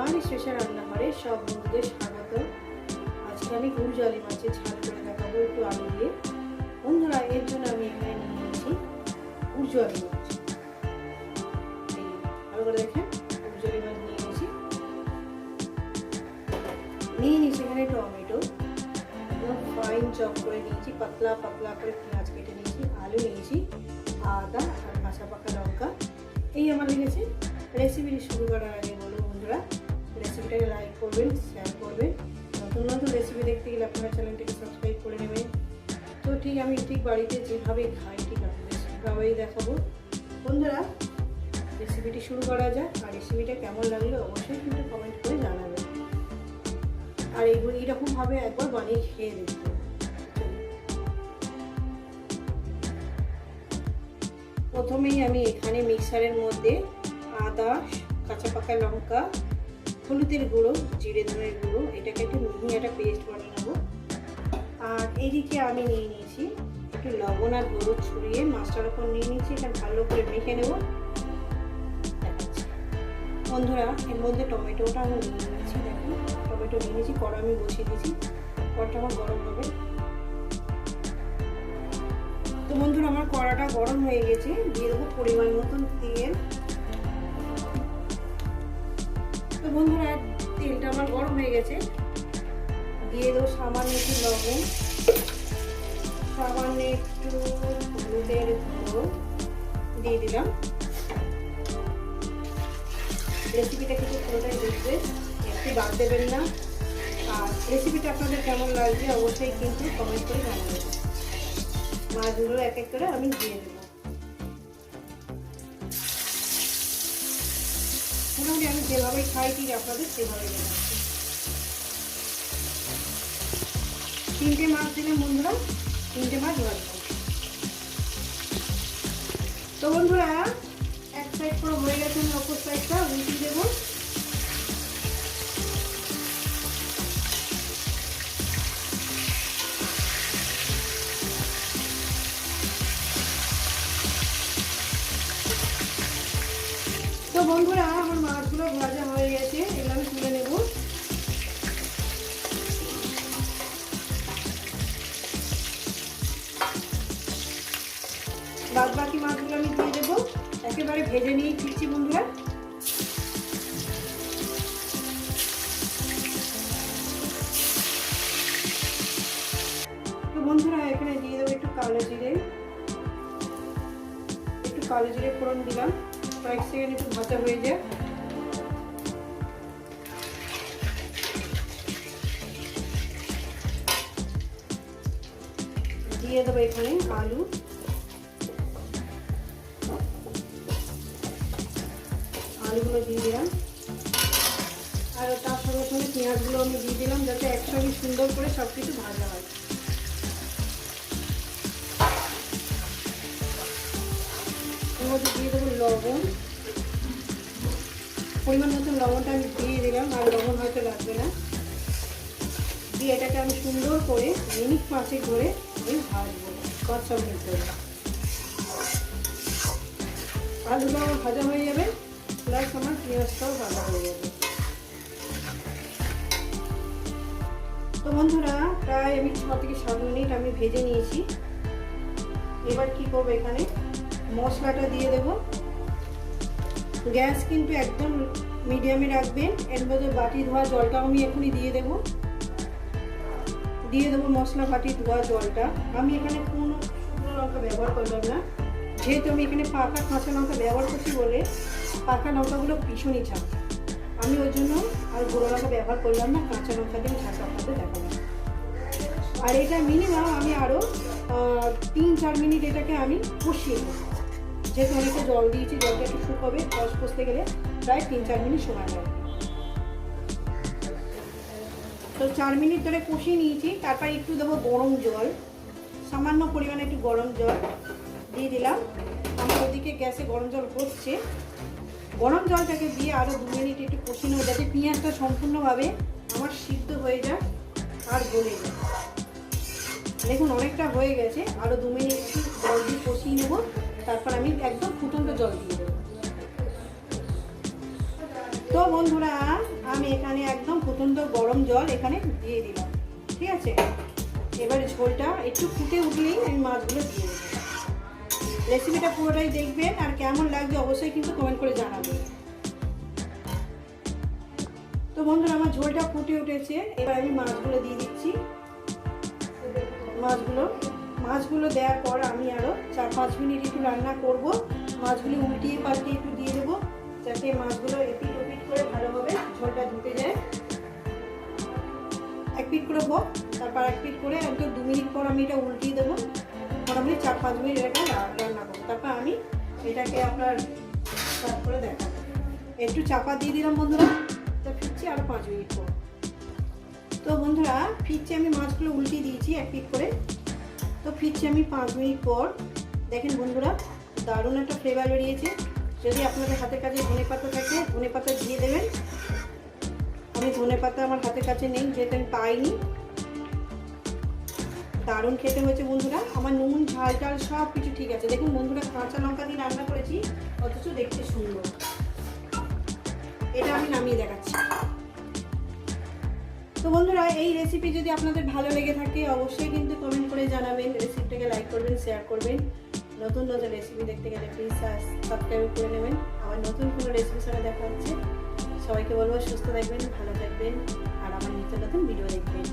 আমার স্পেশাল রান্নাঘরে সব বন্ধুদের স্বাগত। আজকে আমি গুড়জালি মাছের ঝাল করে দেখাবো একটু আলু দিয়ে। বন্ধুরা, এর জন্য আমি এখানে নিয়ে নিয়েছি গুড়জালি মাছ এই ভালো করে দেখেন গুড়জালি মাছ নিয়ে নিয়েছি। নিয়ে নিয়েছি এখানে টমেটো। ফাইন চপ করে নিয়েছি, পাতলা পাতলা করে পেঁয়াজ কেটে নিয়েছি, আলু নিয়েছি, আদা আর কাঁচা পাকা লঙ্কা। এই আমার লেগেছে রেসিপিটি শুরু করার আগে বলো বন্ধুরা রেসিপিটাকে লাইক করবেন শেয়ার করবেন। নতুন নতুন রেসিপি দেখতে গেলে আপনারা চ্যানেলটিকে সাবস্ক্রাইব করে নেবেন। তো ঠিক আমি ঠিক বাড়িতে যেভাবে খাই, ঠিক আপনাদের সেভাবেই দেখাবো। বন্ধুরা রেসিপিটি শুরু করা যাক, আর রেসিপিটা কেমন লাগল অবশ্যই কিন্তু কমেন্ট করে জানাবেন। আর এইগুলো এইরকমভাবে একবার বানিয়ে খেয়ে দেখবেন। প্রথমেই আমি এখানে মিক্সারের মধ্যে আদা, কাঁচা পাকা লঙ্কা হলুদের গুঁড়ো, জিরে ধনের গুঁড়ো, এটাকে একটু মিহি একটা পেস্ট বানিয়ে নেব। আর এইদিকে আমি নিয়ে নিয়েছি একটু লবণ আর হলুদ ছড়িয়ে মাছটার ওপর নিয়ে নিয়েছি, এটা ভালো করে মেখে নেব। বন্ধুরা, এর মধ্যে টমেটোটা আমি নিয়ে নিয়েছি, দেখুন, টমেটো নিয়ে নিয়েছি, কড়া আমি বসিয়ে দিয়েছি, কড়াটা আমার গরম হবে। তো বন্ধুরা, আমার কড়াটা গরম হয়ে গেছে, দিয়ে দেবো পরিমাণ মতন তেল। হয়ে গেছে। দিয়ে দেবো সামান্য একটু লবণ। সামান্য একটু হলুদের দিয়ে দিলাম। রেসিপিটা কিন্তু পুরোটাই দেখবে। একটু বাদ দেবেন না। আর রেসিপিটা আপনাদের কেমন লাগছে অবশ্যই কিন্তু কমেন্ট করে জানাবেন। মাছগুলো এক এক করে আমি দিয়ে দেবো। মোটামুটি আমি যেভাবে খাই ঠিক আপনাদের সেভাবে দেখাচ্ছি তিনটে মাছ দিলে বন্ধুরা, তিনটে মাছ ভাজবো তো বন্ধুরা, এক সাইড করে হয়ে গেছে, আমি অপর সাইডটা উল্টি দেবো। তো বন্ধুরা, আমার মাছগুলো ভাজা মাছগুলো আমি দিয়ে দেবো। একেবারে ভেজে নিয়ে ফিরছি বন্ধুরা। তো বন্ধুরা, এখানে দিয়ে দেবো একটু কালো জিরে। একটু কালো জিরে ফোড়ন দিলাম। কয়েক সেকেন্ড একটু ভাজা হয়ে যায় দিয়ে দেবো এখানে আলু। আলুগুলো দিয়ে দিলাম। আর তার সঙ্গে সঙ্গে পেঁয়াজগুলো আমি দিয়ে দিলাম যাতে একসঙ্গে সুন্দর করে সব কিছু ভাজা হয়। দিয়ে দেবো লবণ। পরিমাণ মতো লবণটা আমি দিয়ে দিলাম, আর লবণ হয়তো লাগবে না। দিয়ে এটাকে আমি সুন্দর করে মিনিট পাঁচে করে আমি ভাজবো পাঁচ ছ আলুটা আমার ভাজা হয়ে যাবে। প্লাস আমার পেঁয়াজটাও ভাজা হয়ে যাবে তো বন্ধুরা প্রায় আমি ছ থেকে সাত মিনিট আমি ভেজে নিয়েছি এবার কি করব এখানে মশলাটা দিয়ে দেব গ্যাস কিন্তু একদম মিডিয়ামে রাখবেন এর মধ্যে বাটি ধোয়া জলটাও আমি এখনই দিয়ে দেব দিয়ে দেবো মশলা বাটি ধোয়া জলটা আমি এখানে কোনো শুকনো লঙ্কা ব্যবহার করলাম না যেহেতু আমি এখানে পাকা কাঁচা লঙ্কা ব্যবহার করছি বলে পাকা লঙ্কাগুলো ভীষণই ঝাঁক আমি ওই জন্য আর গুঁড়ো লঙ্কা ব্যবহার করলাম না, কাঁচা লঙ্কা দিয়ে ঝাঁক আপনাদের দেখালাম। আর এটা মিনিমাম আমি আরও তিন চার মিনিট এটাকে আমি কষিয়ে নেব। যেহেতু অনেকটা জল দিয়েছি, জলটা একটু শুকাবে কষ কষতে গেলে প্রায় তিন চার মিনিট সময় লাগবে। তো চার মিনিট ধরে কষিয়ে নিয়েছি, তারপর একটু দেবো গরম জল, সামান্য পরিমাণে একটু গরম জল। দিয়ে দিলাম। আমার ওদিকে গ্যাসে গরম জল হচ্ছে গরম জলটাকে দিয়ে আরও দু মিনিট একটু কষিয়ে নেব, যাতে পেঁয়াজটা সম্পূর্ণভাবে আমার সিদ্ধ হয়ে যায় আর গলে দেখুন, অনেকটা হয়ে গেছে। আরও দু মিনিট একটু জল দিয়ে কষিয়ে নেব। তারপর আমি একদম ফুটন্ত জল দিয়ে দেবো। তো বন্ধুরা, আমি এখানে একদম ফুটন্ত গরম জল এখানে দিয়ে দিলাম। ঠিক আছে? এবার ঝোলটা একটু ফুটে উঠলেই আমি মাছগুলো দিয়ে দেবো। রেসিপিটা পুরোটাই দেখবেন আর কেমন লাগবে অবশ্যই কিন্তু কমেন্ট করে জানাবেন। তো বন্ধুরা, আমার ঝোলটা ফুটে উঠেছে। এবার আমি মাছগুলো দিয়ে দিচ্ছি। মাছগুলো মাছগুলো দেওয়ার পর আমি আরও চার পাঁচ মিনিট একটু রান্না করব। মাছগুলো উল্টিয়ে পাল্টিয়ে একটু দিয়ে দেবো, যাতে মাছগুলো এপিট ওপিট করে ভালোভাবে ঝোলটা ঢুকে যায়। এক পিট করে হোক, তারপর এক পিট করে একটু দু মিনিট পর আমি এটা উল্টিয়ে দেবো। মোটামুটি চার পাঁচ মিনিট এটা রান্না করব। তারপর আমি এটাকে আপনার সার্ভ করে দেখাবো। একটু চাপা দিয়ে দিলাম বন্ধুরা, তা ফিরছি আরও পাঁচ মিনিট পর। তো বন্ধুরা, ফিরছি আমি মাছগুলো উল্টিয়ে দিয়েছি এক পিট করে। তো ফিরছি আমি পাঁচ মিনিট পর। দেখেন বন্ধুরা, দারুণ একটা ফ্লেভার বেরিয়েছে। যদি আপনাদের হাতের কাছে ধনে পাতা থাকে, ধনে পাতা দিয়ে দেবেন। আমি ধনে পাতা আমার হাতের কাছে নেই, যেহেতু আমি পাইনি। দারুণ খেতে হয়েছে বন্ধুরা। আমার নুন, ঝাল টাল সব কিছু ঠিক আছে। দেখুন বন্ধুরা, কাঁচা লঙ্কা দিয়ে রান্না করেছি, অথচ দেখতে সুন্দর। এটা আমি নামিয়ে দেখাচ্ছি। তো বন্ধুরা, এই রেসিপি যদি আপনাদের ভালো লেগে থাকে, অবশ্যই কিন্তু কমেন্ট করে জানাবেন। রেসিপিটাকে লাইক করবেন শেয়ার করবেন। নতুন নতুন রেসিপি দেখতে গেলে প্লিজ সাবস্ক্রাইব করে নেবেন। আবার নতুন কোনো রেসিপির সঙ্গে দেখা হচ্ছে। সবাইকে বলব, সুস্থ থাকবেন, ভালো থাকবেন। আর আমার নিত্য নতুন ভিডিও দেখবেন।